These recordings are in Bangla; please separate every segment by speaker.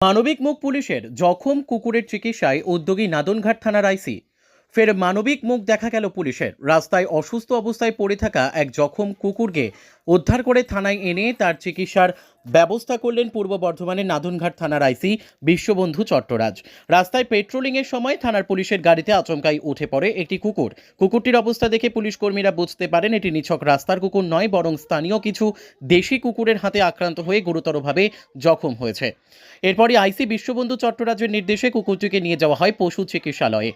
Speaker 1: মানবিক মুখ পুলিশের জখম কুকুরের চিকিৎসায় উদ্যোগী নাদনঘাট থানার আইসি। ফের মানবিক মুখ দেখা গেল পুলিশের। রাস্তায় অসুস্থ অবস্থায় পড়ে থাকা এক জখম কুকুরকে উদ্ধার করে থানায় এনে তার চিকিৎসার ব্যবস্থা করলেন পূর্ব বর্ধমানের নাদনঘাট থানার আইসি বিশ্ববন্ধু চট্টরাজ। রাস্তায় পেট্রোলিংয়ের সময় থানার পুলিশের গাড়িতে আচমকাই উঠে পড়ে একটি কুকুর। কুকুরটির অবস্থা দেখে পুলিশ কর্মীরা বুঝতে পারেন এটি নিছক রাস্তার কুকুর নয়, বরং স্থানীয় কিছু দেশি কুকুরের হাতে আক্রান্ত হয়ে গুরুতরভাবে জখম হয়েছে। এরপরই আইসি বিশ্ববন্ধু চট্টরাজের নির্দেশে কুকুরটিকে নিয়ে যাওয়া হয় পশু চিকিৎসালয়ে।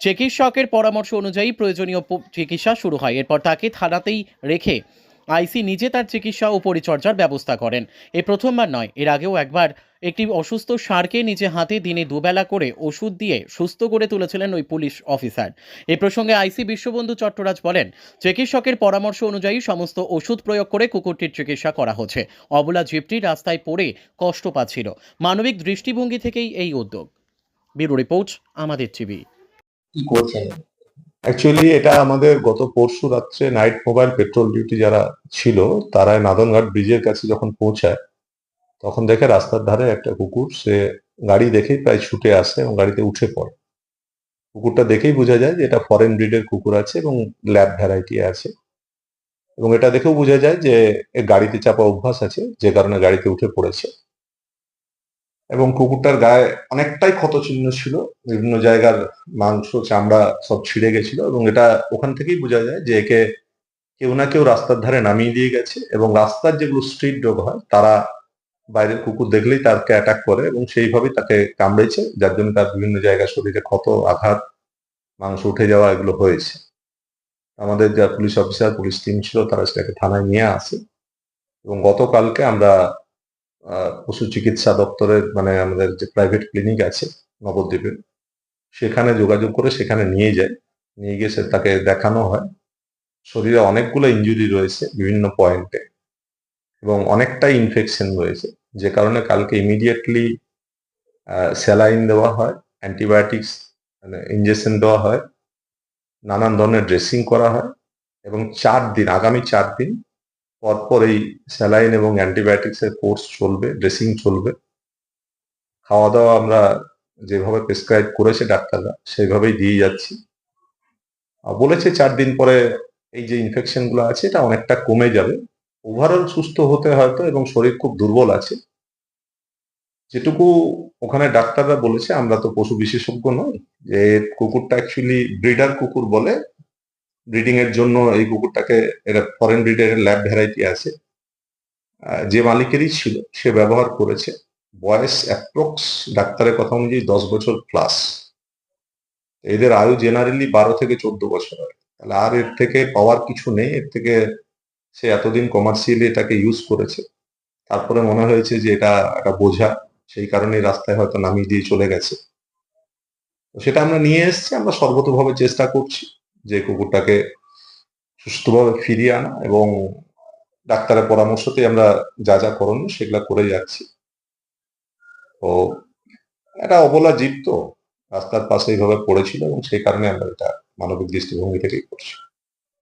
Speaker 1: চিকিৎসকের পরামর্শ অনুযায়ী প্রয়োজনীয় চিকিৎসা শুরু হয়। এরপর তাকে থানাতেই রেখে আইসি নিজে তার চিকিৎসা ও পরিচর্যার ব্যবস্থা করেন। এ প্রথমবার নয়, এর আগেও একবার একটি অসুস্থ সারকে নিজে হাতে দিনে দুবেলা করে ওষুধ দিয়ে সুস্থ করে তুলেছিলেন ওই পুলিশ অফিসার। এ প্রসঙ্গে আইসি বিশ্ববন্ধু চট্টরাজ বলেন, চিকিৎসকের পরামর্শ অনুযায়ী সমস্ত ওষুধ প্রয়োগ করে কুকুরটির চিকিৎসা করা হচ্ছে। অবলা জীবটি রাস্তায় পড়ে কষ্ট পাচ্ছিল। মানবিক দৃষ্টিভঙ্গি থেকেই এই উদ্যোগ। ব্যুরো রিপোর্ট, আমাদের টিভি।
Speaker 2: কি করছেন?
Speaker 3: অ্যাকচুয়ালি এটা আমাদের গত পরশু রাত্রে নাইট মোবাইল পেট্রোল ডিউটি যারা ছিল তারা নাদনঘাট ব্রিজের কাছে যখন পৌঁছায়, তখন দেখে রাস্তার ধারে একটা কুকুর, সে গাড়ি দেখেই প্রায় ছুটে আসে এবং গাড়িতে উঠে পড়ে। কুকুরটা দেখেই বোঝা যায় যে এটা ফরেন ব্রিডের কুকুর আছে এবং ল্যাব ভ্যারাইটি আছে। এবং এটা দেখেও বোঝা যায় যে গাড়িতে চাপা অভ্যাস আছে, যে কারণে গাড়িতে উঠে পড়েছে। এবং কুকুরটার গায়ে অনেকটাই ক্ষতচিহ্ন ছিল। বিভিন্ন জায়গার মাংস, চামড়া সব ছিঁড়ে গেছিল এবং এটা ওখান থেকেই বোঝা যায় যে একে কেউ না কেউ রাস্তার ধারে নামিয়ে দিয়ে গেছে এবং রাস্তার যেগুলো স্ট্রিট ডগ হয়, তারা বাইরের কুকুর দেখলেই তাকে অ্যাটাক করে এবং সেইভাবেই তাকে কামড়েছে, যার জন্য তার বিভিন্ন জায়গায় শরীরে ক্ষত, আঘাত, মাংস উঠে যাওয়া এগুলো হয়েছে। আমাদের যা পুলিশ অফিসার পুলিশ টিম ছিল, তারা সেটাকে থানায় নিয়ে আসে এবং গতকালকে আমরা পশু চিকিৎসা দপ্তরের মানে আমাদের যে প্রাইভেট ক্লিনিক আছে, নবদ্বীপে, সেখানে যোগাযোগ করে সেখানে নিয়ে যায়। নিয়ে গিয়ে তাকে দেখানো হয়। শরীরে অনেকগুলো ইনজুরি রয়েছে বিভিন্ন পয়েন্টে এবং অনেকটাই ইনফেকশন রয়েছে। যে কারণে কালকে ইমিডিয়েটলি স্যালাইন দেওয়া হয় অ্যান্টিবায়োটিক্স মানে ইঞ্জেকশন দেওয়া হয়, নানান ধরনের ড্রেসিং করা হয় এবং চার দিন, আগামী চার দিন পরপর এই স্যালাইন এবং অ্যান্টিবায়োটিক্স এর কোর্স চলবে, ড্রেসিং চলবে। খাওয়া দাওয়া আমরা যেভাবে প্রেসক্রাইব করেছে ডাক্তাররা, সেইভাবেই দিয়ে যাচ্ছি। বলেছে চার দিন পরে এই যে ইনফেকশনগুলো আছে, এটা অনেকটা কমে যাবে। ওভারঅল সুস্থ হতে হয়তো এবং শরীর খুব দুর্বল আছে। যেটুকু ওখানে ডাক্তাররা বলেছে, আমরা তো পশু বিশেষজ্ঞ নই, যে কুকুরটা অ্যাকচুয়ালি ব্রিডার কুকুর বলে ব্রিডিং এর জন্য এই কুকুরটাকে এটা ফরেন ব্রিডের ল্যাব ভ্যারাইটি আছে। যে মালিকেরই ছিল, সে ব্যবহার করেছে। বয়স অ্যাপ্রক্স ডাক্তারের কথা অনুযায়ী দশ বছর প্লাস এদের আয়ু জেনারেলি বারো থেকে চোদ্দ বছর হয়। তাহলে আর এর থেকে পাওয়ার কিছু নেই, এর থেকে সে এতদিন কমার্শিয়ালি এটাকে ইউজ করেছে। তারপরে মনে হয়েছে যে এটা একটা বোঝা, সেই কারণেই রাস্তায় হয়তো নামিয়ে দিয়ে চলে গেছে। সেটা আমরা নিয়ে এসেছি, আমরা সর্বতভাবে চেষ্টা করছি। যে কুকুরটাকে সুস্থভাবে ফিরিয়ে আনা এবং ডাক্তারের পরামর্শতে আমরা যা যা করণীয় সেগুলা করে যাচ্ছি। ও এটা অবলা জীব তো, রাস্তার পাশে এইভাবে পড়েছিল এবং সেই কারণে আমরা এটা মানবিক দৃষ্টিভঙ্গি থেকেই করছি।